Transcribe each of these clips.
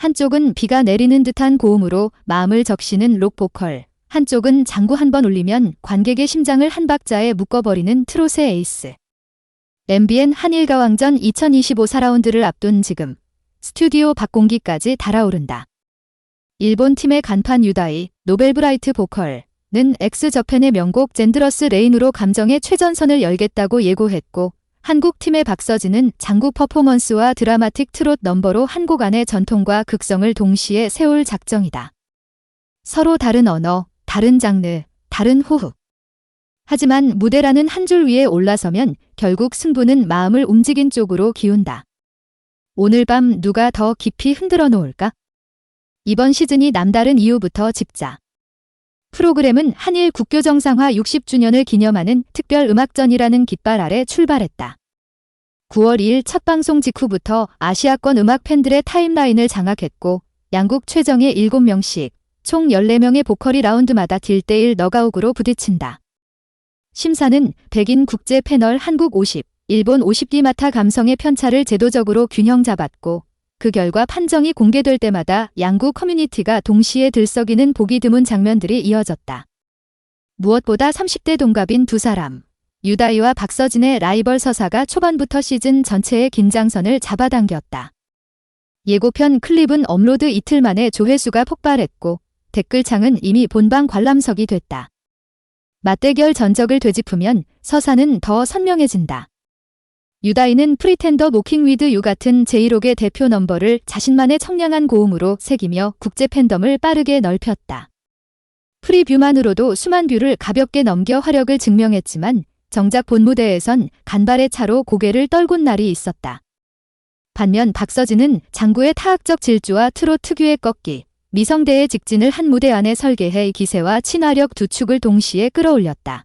한쪽은 비가 내리는 듯한 고음으로 마음을 적시는 록 보컬, 한쪽은 장구 한 번 울리면 관객의 심장을 한 박자에 묶어버리는 트롯의 에이스. MBN 한일가왕전 2025 4라운드를 앞둔 지금 스튜디오 박공기까지 달아오른다. 일본 팀의 간판 유다이, 노벨브라이트 보컬은 엑스 저펜의 명곡 젠드러스 레인으로 감정의 최전선을 열겠다고 예고했고 한국 팀의 박서진은 장구 퍼포먼스와 드라마틱 트롯 넘버로 한곡 안의 전통과 극성을 동시에 세울 작정이다. 서로 다른 언어, 다른 장르, 다른 호흡. 하지만 무대라는 한 줄 위에 올라서면 결국 승부는 마음을 움직인 쪽으로 기운다. 오늘 밤 누가 더 깊이 흔들어 놓을까? 이번 시즌이 남다른 이유부터 짚자. 프로그램은 한일 국교 정상화 60주년을 기념하는 특별 음악전이라는 깃발 아래 출발했다. 9월 2일 첫 방송 직후부터 아시아권 음악 팬들의 타임라인을 장악했고 양국 최정의 7명씩 총 14명의 보컬이 라운드마다 딜1 너가욱으로 부딪힌다. 심사는 백인 국제 패널 한국 50, 일본 50기 마타 감성의 편차를 제도적으로 균형 잡았고 그 결과 판정이 공개될 때마다 양국 커뮤니티가 동시에 들썩이는 보기 드문 장면들이 이어졌다. 무엇보다 30대 동갑인 두 사람, 유다이와 박서진의 라이벌 서사가 초반부터 시즌 전체의 긴장선을 잡아당겼다. 예고편 클립은 업로드 이틀 만에 조회수가 폭발했고 댓글창은 이미 본방 관람석이 됐다. 맞대결 전적을 되짚으면 서사는 더 선명해진다. 유다이는 프리텐더 모킹 위드 유 같은 제이록의 대표 넘버를 자신만의 청량한 고음으로 새기며 국제 팬덤을 빠르게 넓혔다. 프리뷰만으로도 수만 뷰를 가볍게 넘겨 화력을 증명했지만 정작 본 무대에선 간발의 차로 고개를 떨군 날이 있었다. 반면 박서진은 장구의 타악적 질주와 트롯 특유의 꺾기, 미성대의 직진을 한 무대 안에 설계해 기세와 친화력 두 축을 동시에 끌어올렸다.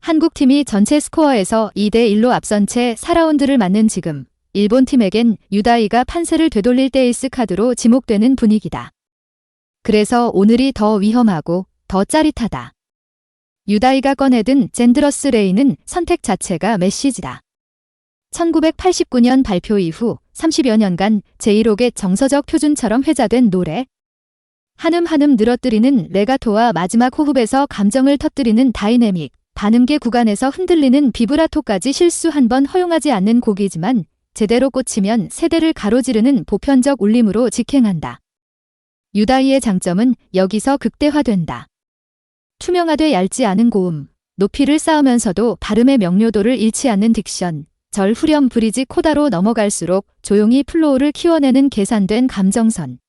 한국팀이 전체 스코어에서 2대1로 앞선 채 4라운드를 맞는 지금 일본 팀에겐 유다이가 판세를 되돌릴 때일스 카드로 지목되는 분위기다. 그래서 오늘이 더 위험하고 더 짜릿하다. 유다이가 꺼내든 젠드러스 레이는 선택 자체가 메시지다. 1989년 발표 이후 30여 년간 제1옥의 정서적 표준처럼 회자된 노래. 한음 한음 늘어뜨리는 레가토와 마지막 호흡에서 감정을 터뜨리는 다이내믹, 반음계 구간에서 흔들리는 비브라토까지 실수 한 번 허용하지 않는 곡이지만 제대로 꽂히면 세대를 가로지르는 보편적 울림으로 직행한다. 유다이의 장점은 여기서 극대화된다. 투명하되 얇지 않은 고음, 높이를 쌓으면서도 발음의 명료도를 잃지 않는 딕션, 절 후렴 브리지 코다로 넘어갈수록 조용히 플로우를 키워내는 계산된 감정선.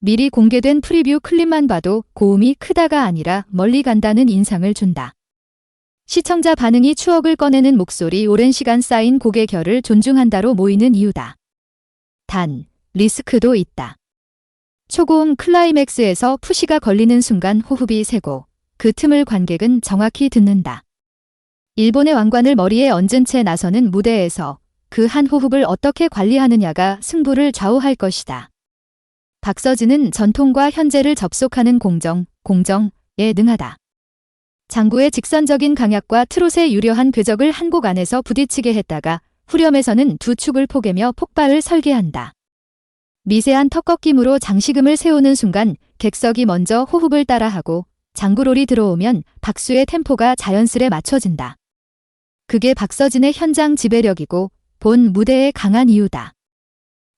미리 공개된 프리뷰 클립만 봐도 고음이 크다가 아니라 멀리 간다는 인상을 준다. 시청자 반응이 추억을 꺼내는 목소리 오랜 시간 쌓인 곡의 결을 존중한다로 모이는 이유다. 단, 리스크도 있다. 초고음 클라이맥스에서 푸시가 걸리는 순간 호흡이 세고 그 틈을 관객은 정확히 듣는다. 일본의 왕관을 머리에 얹은 채 나서는 무대에서 그 한 호흡을 어떻게 관리하느냐가 승부를 좌우할 것이다. 박서진은 전통과 현재를 접속하는 공정, 공정에 능하다. 장구의 직선적인 강약과 트롯의 유려한 궤적을 한 곡 안에서 부딪히게 했다가 후렴에서는 두 축을 포개며 폭발을 설계한다. 미세한 턱꺾임으로 장식음을 세우는 순간 객석이 먼저 호흡을 따라하고 장구롤이 들어오면 박수의 템포가 자연스레 맞춰진다. 그게 박서진의 현장 지배력이고 본 무대의 강한 이유다.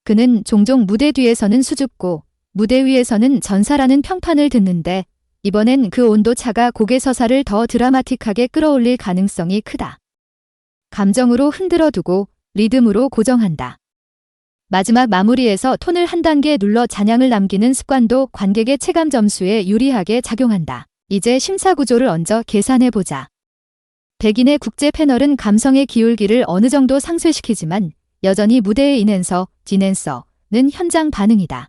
그는 종종 무대 뒤에서는 수줍고 무대 위에서는 전사라는 평판을 듣는데 이번엔 그 온도 차가 곡의 서사를 더 드라마틱하게 끌어올릴 가능성이 크다. 감정으로 흔들어 두고 리듬으로 고정한다. 마지막 마무리에서 톤을 한 단계 눌러 잔향을 남기는 습관도 관객의 체감 점수에 유리하게 작용한다. 이제 심사 구조를 얹어 계산해 보자. 백인의 국제 패널은 감성의 기울기를 어느 정도 상쇄시키지만 여전히 무대에 인앤서, 디넨서는 현장 반응이다.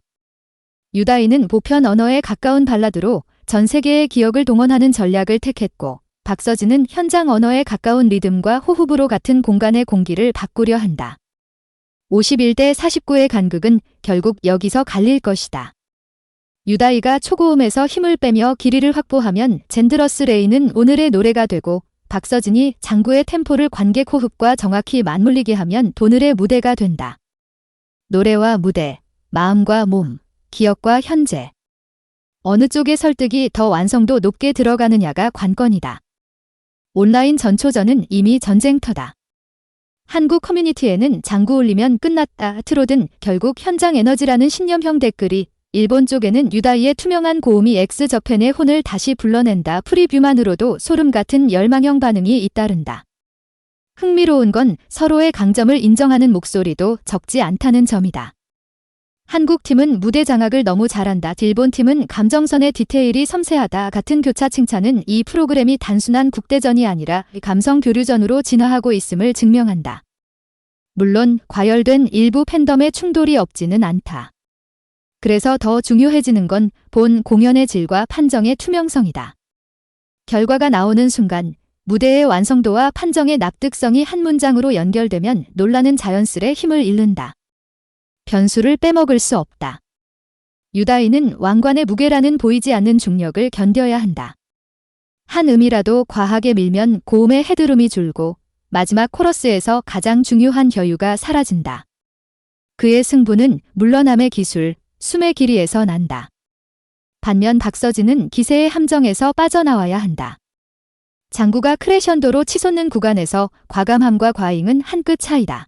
유다이는 보편 언어에 가까운 발라드로 전 세계의 기억을 동원하는 전략을 택했고 박서진은 현장 언어에 가까운 리듬과 호흡으로 같은 공간의 공기를 바꾸려 한다. 51대 49의 간극은 결국 여기서 갈릴 것이다. 유다이가 초고음에서 힘을 빼며 길이를 확보하면 젠드러스 레이는 오늘의 노래가 되고 박서진이 장구의 템포를 관객 호흡과 정확히 맞물리게 하면 오늘의 무대가 된다. 노래와 무대, 마음과 몸, 기억과 현재. 어느 쪽의 설득이 더 완성도 높게 들어가느냐가 관건이다. 온라인 전초전은 이미 전쟁터다. 한국 커뮤니티에는 장구 울리면 끝났다 트로든 결국 현장 에너지라는 신념형 댓글이 일본 쪽에는 유다이의 투명한 고음이 X 저팬의 혼을 다시 불러낸다 프리뷰만으로도 소름 같은 열망형 반응이 잇따른다. 흥미로운 건 서로의 강점을 인정하는 목소리도 적지 않다는 점이다. 한국 팀은 무대 장악을 너무 잘한다. 일본 팀은 감정선의 디테일이 섬세하다. 같은 교차 칭찬은 이 프로그램이 단순한 국대전이 아니라 감성 교류전으로 진화하고 있음을 증명한다. 물론 과열된 일부 팬덤의 충돌이 없지는 않다. 그래서 더 중요해지는 건 본 공연의 질과 판정의 투명성이다. 결과가 나오는 순간 무대의 완성도와 판정의 납득성이 한 문장으로 연결되면 논란은 자연스레 힘을 잃는다. 변수를 빼먹을 수 없다. 유다인은 왕관의 무게라는 보이지 않는 중력을 견뎌야 한다. 한 음이라도 과하게 밀면 고음의 헤드룸이 줄고 마지막 코러스에서 가장 중요한 여유가 사라진다. 그의 승부는 물러남의 기술, 숨의 길이에서 난다. 반면 박서진은 기세의 함정에서 빠져나와야 한다. 장구가 크레션도로 치솟는 구간에서 과감함과 과잉은 한 끗 차이다.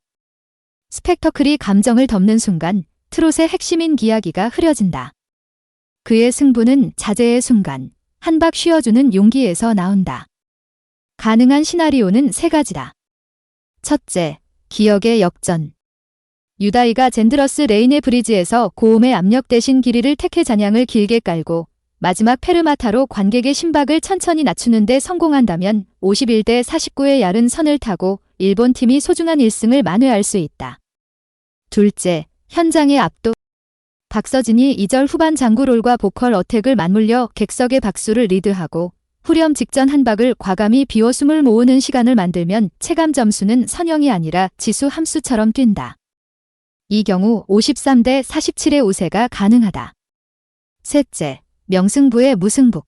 스펙터클이 감정을 덮는 순간 트롯의 핵심인 기야기가 흐려진다. 그의 승부는 자제의 순간, 한 박 쉬어주는 용기에서 나온다. 가능한 시나리오는 세 가지다. 첫째, 기억의 역전. 유다이가 젠드러스 레이네 브리지에서 고음의 압력 대신 길이를 택해 잔향을 길게 깔고 마지막 페르마타로 관객의 심박을 천천히 낮추는데 성공한다면 51대 49의 얇은 선을 타고 일본 팀이 소중한 1승을 만회할 수 있다. 둘째, 현장의 압도. 박서진이 2절 후반 장구롤과 보컬 어택을 맞물려 객석의 박수를 리드하고 후렴 직전 한 박을 과감히 비워 숨을 모으는 시간을 만들면 체감 점수는 선형이 아니라 지수 함수처럼 뛴다. 이 경우 53대 47의 우세가 가능하다. 셋째, 명승부의 무승부.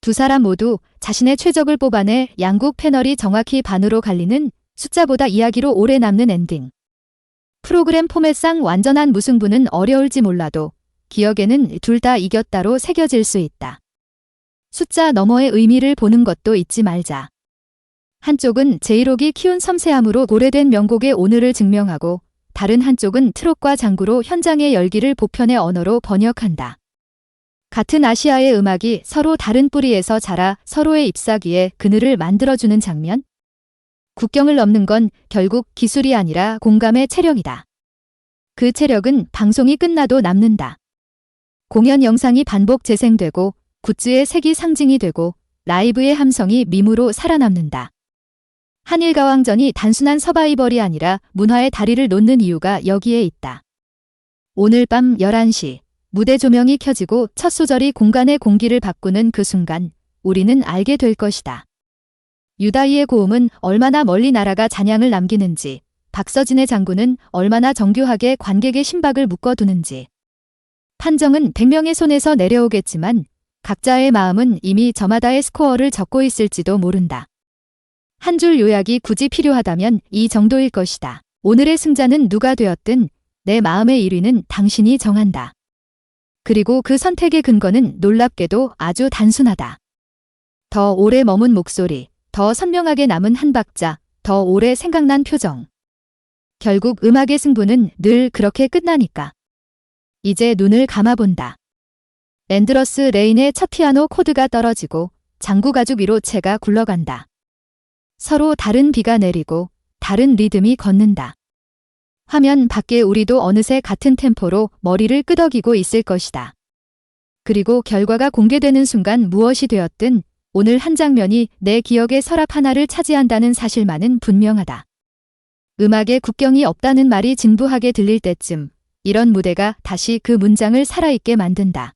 두 사람 모두 자신의 최적을 뽑아내 양국 패널이 정확히 반으로 갈리는 숫자보다 이야기로 오래 남는 엔딩. 프로그램 포맷상 완전한 무승부는 어려울지 몰라도 기억에는 둘 다 이겼다로 새겨질 수 있다. 숫자 너머의 의미를 보는 것도 잊지 말자. 한쪽은 제이록이 키운 섬세함으로 오래된 명곡의 오늘을 증명하고 다른 한쪽은 트롯과 장구로 현장의 열기를 보편의 언어로 번역한다. 같은 아시아의 음악이 서로 다른 뿌리에서 자라 서로의 잎사귀에 그늘을 만들어주는 장면? 국경을 넘는 건 결국 기술이 아니라 공감의 체력이다. 그 체력은 방송이 끝나도 남는다. 공연 영상이 반복 재생되고 굿즈의 색이 상징이 되고 라이브의 함성이 밈으로 살아남는다. 한일가왕전이 단순한 서바이벌이 아니라 문화의 다리를 놓는 이유가 여기에 있다. 오늘 밤 11시 무대 조명이 켜지고 첫 소절이 공간의 공기를 바꾸는 그 순간 우리는 알게 될 것이다. 유다이의 고음은 얼마나 멀리 날아가 잔향을 남기는지, 박서진의 장구는 얼마나 정교하게 관객의 심박을 묶어두는지. 판정은 100명의 손에서 내려오겠지만 각자의 마음은 이미 저마다의 스코어를 적고 있을지도 모른다. 한 줄 요약이 굳이 필요하다면 이 정도일 것이다. 오늘의 승자는 누가 되었든 내 마음의 1위는 당신이 정한다. 그리고 그 선택의 근거는 놀랍게도 아주 단순하다. 더 오래 머문 목소리, 더 선명하게 남은 한 박자, 더 오래 생각난 표정. 결국 음악의 승부는 늘 그렇게 끝나니까. 이제 눈을 감아본다. 앤드러스 레인의 첫 피아노 코드가 떨어지고 장구 가죽 위로 채가 굴러간다. 서로 다른 비가 내리고 다른 리듬이 걷는다. 화면 밖에 우리도 어느새 같은 템포로 머리를 끄덕이고 있을 것이다. 그리고 결과가 공개되는 순간 무엇이 되었든 오늘 한 장면이 내 기억의 서랍 하나를 차지한다는 사실만은 분명하다. 음악에 국경이 없다는 말이 진부하게 들릴 때쯤 이런 무대가 다시 그 문장을 살아있게 만든다.